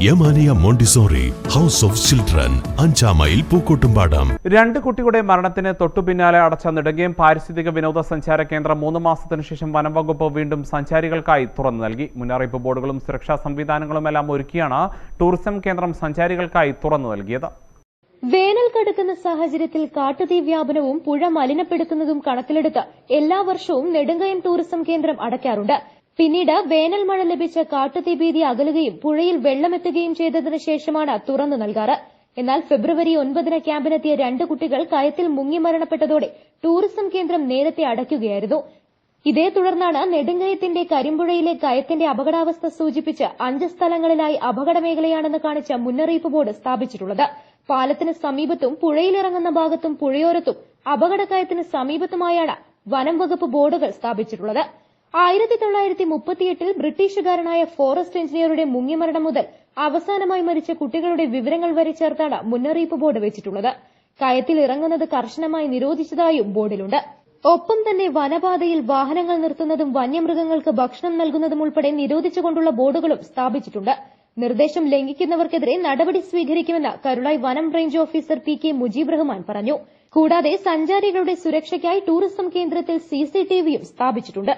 Yamaniya Montessori house of children അഞ്ചാം mile Pookkottumpadam. രണ്ട് കുട്ടികളുടെ മരണത്തിന് തൊട്ടു പിന്നാലെ അടച്ച നെടുങ്കയം പാരിസ്ഥിതിക വിനോദസഞ്ചാര കേന്ദ്രം മൂന്ന് മാസത്തിനു ശേഷം വനം വകുപ്പ് വീണ്ടും സഞ്ചാരികൾക്കായി തുറന്നു നൽകി. മുന്നറിയിപ്പ് ബോർഡുകളും സുരക്ഷാ സംവിധാനങ്ങളും എല്ലാം ഒരുക്കിയാണ് ടൂറിസം കേന്ദ്രം സഞ്ചാരികൾക്കായി തുറന്നു നൽകിയത്. വേനൽ കടുക്കുന്ന സാഹചര്യത്തിൽ കാട്ടുതീ വ്യാപനവും പുഴ മലിനപ്പെടുത്തുന്നതും കണക്കിലെടുത്ത് എല്ലാ വർഷവും നെടുങ്കയം ടൂറിസം കേന്ദ്രം അടയ്ക്കാറുണ്ട്. പിന്നീട് വേനൽ മഴ ലഭിച്ച കാട്ടുതീ ഭീതി അകലുകയും പുഴയിൽ വെള്ളമെത്തുകയും ചെയ്തതിനു ശേഷമാണ് തുറന്നു നൽകാറ്. എന്നാൽ ഫെബ്രുവരി ഒൻപതിന് ക്യാമ്പിനെത്തിയ രണ്ട് കുട്ടികൾ കയത്തിൽ മുങ്ങി മരണപ്പെട്ടതോടെ ടൂറിസം കേന്ദ്രം നേരത്തെ അടയ്ക്കുകയായിരുന്നു. ഇതേ തുടർന്നാണ് നെടുങ്കയത്തിന്റെ കരിമ്പുഴയിലെ കയത്തിന്റെ അപകടാവസ്ഥ സൂചിപ്പിച്ച് അഞ്ച് സ്ഥലങ്ങളിലായി അപകട മേഖലയാണെന്ന് കാണിച്ച മുന്നറിയിപ്പ് ബോർഡ് സ്ഥാപിച്ചിട്ടുള്ളത്. പാലത്തിന് സമീപത്തും പുഴയിലിറങ്ങുന്ന ഭാഗത്തും പുഴയോരത്തും അപകടകയത്തിന് സമീപത്തുമായാണ് വനം വകുപ്പ് ബോർഡുകൾ സ്ഥാപിച്ചിട്ടുള്ളത്. ആയിരത്തി തൊള്ളായിരത്തി മുപ്പത്തിയെട്ടിൽ ബ്രിട്ടീഷുകാരനായ ഫോറസ്റ്റ് എഞ്ചിനീയറുടെ മുങ്ങിമരണം മുതൽ അവസാനമായി മരിച്ച കുട്ടികളുടെ വിവരങ്ങൾ വരെ ചേർത്താണ് മുന്നറിയിപ്പ് ബോർഡ് വെച്ചിട്ടുള്ളത്. കയത്തിൽ ഇറങ്ങുന്നത് കർശനമായി നിരോധിച്ചതായും ബോർഡിലുണ്ട്. ഒപ്പം തന്നെ വനപാതയിൽ വാഹനങ്ങൾ നിർത്തുന്നതും വന്യമൃഗങ്ങൾക്ക് ഭക്ഷണം നൽകുന്നതും ഉൾപ്പെടെ നിരോധിച്ചുകൊണ്ടുള്ള ബോർഡുകളും സ്ഥാപിച്ചിട്ടുണ്ട്. നിർദ്ദേശം ലംഘിക്കുന്നവർക്കെതിരെ നടപടി സ്വീകരിക്കുമെന്ന് കരുളായി വനം range officer P K Mujeeb Rahman പറഞ്ഞു. കൂടാതെ സഞ്ചാരികളുടെ സുരക്ഷയ്ക്കായി ടൂറിസം കേന്ദ്രത്തിൽ സിസിടിവിയും സ്ഥാപിച്ചിട്ടുണ്ട്.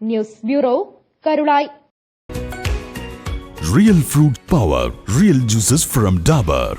News bureau Karulai. Real fruit power real juices from Dabur